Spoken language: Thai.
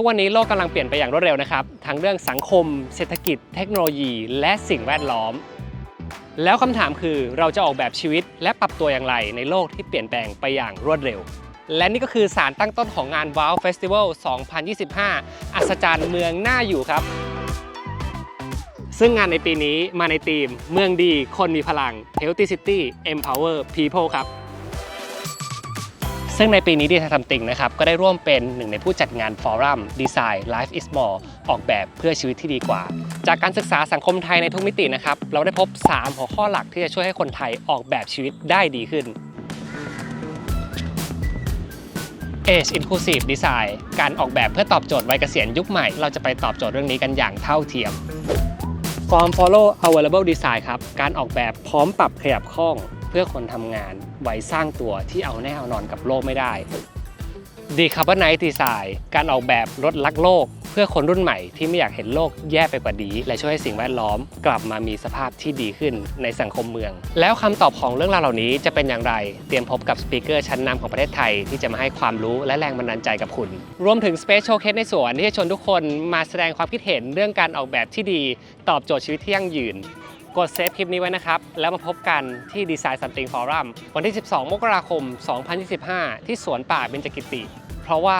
ทุกวันนี้โลกกำลังเปลี่ยนไปอย่างรวดเร็วนะครับ ทั้งเรื่องสังคม เศรษฐกิจ เทคโนโลยี และสิ่งแวดล้อม แล้วคำถามคือเราจะออกแบบชีวิตและปรับตัวอย่างไรในโลกที่เปลี่ยนแปลงไปอย่างรวดเร็ว และนี่ก็คือสารตั้งต้นของงาน Wow Festival 2025 อัศจรรย์เมืองหน่าอยู่ครับ ซึ่งงานในปีนี้มาในธีม เมืองดี คนมีพลัง Healthy City Empower People ครับ ซึ่งในปีนี้ดีไซน์ซัมติงนะครับก็ได้ร่วมเป็นหนึ่งในผู้จัดงานฟอรัมดีไซน์ Life is More ออกแบบเพื่อชีวิตที่ดีกว่า จากการศึกษาสังคมไทยในทุกมิตินะครับเราได้พบ 3 หัวข้อหลักที่จะช่วยให้คนไทยออกแบบชีวิตได้ดีขึ้น Age Inclusive Design การออกแบบเพื่อตอบโจทย์วัยเกษียณยุคใหม่ เราจะไปตอบโจทย์เรื่องนี้กันอย่างเท่าเทียม Form Follow Available Design ครับ การออกแบบพร้อมปรับขยับข้อง เพื่อคนทำงานวัยสร้างตัวที่เอาแน่เอานอนกับโลกไม่ได้ Decarbonize Design การออกแบบรถลักโลก เพื่อคนรุ่นใหม่ที่ไม่อยากเห็นโลกแย่ไปกว่านี้ และช่วยให้สิ่งแวดล้อม กลับมามีสภาพที่ดีขึ้นในสังคมเมือง แล้วคำตอบของเรื่องราวเหล่านี้จะเป็นอย่างไร เตรียมพบกับสปีกเกอร์ชั้นนำของประเทศไทย ที่จะมาให้ความรู้และแรงบันดาลใจกับคุณ รวมถึง Space Showcase ในสวนที่จะชวนทุกคนมาแสดงความคิดเห็นเรื่องการออกแบบที่ดี ตอบโจทย์ชีวิตที่ยั่งยืน กดเซฟคลิปนี้ไว้นะครับ แล้วมาพบกันที่ Design Something Forum วันที่ 12 มกราคม 2025 ที่สวนป่าเบญจกิติ เพราะว่า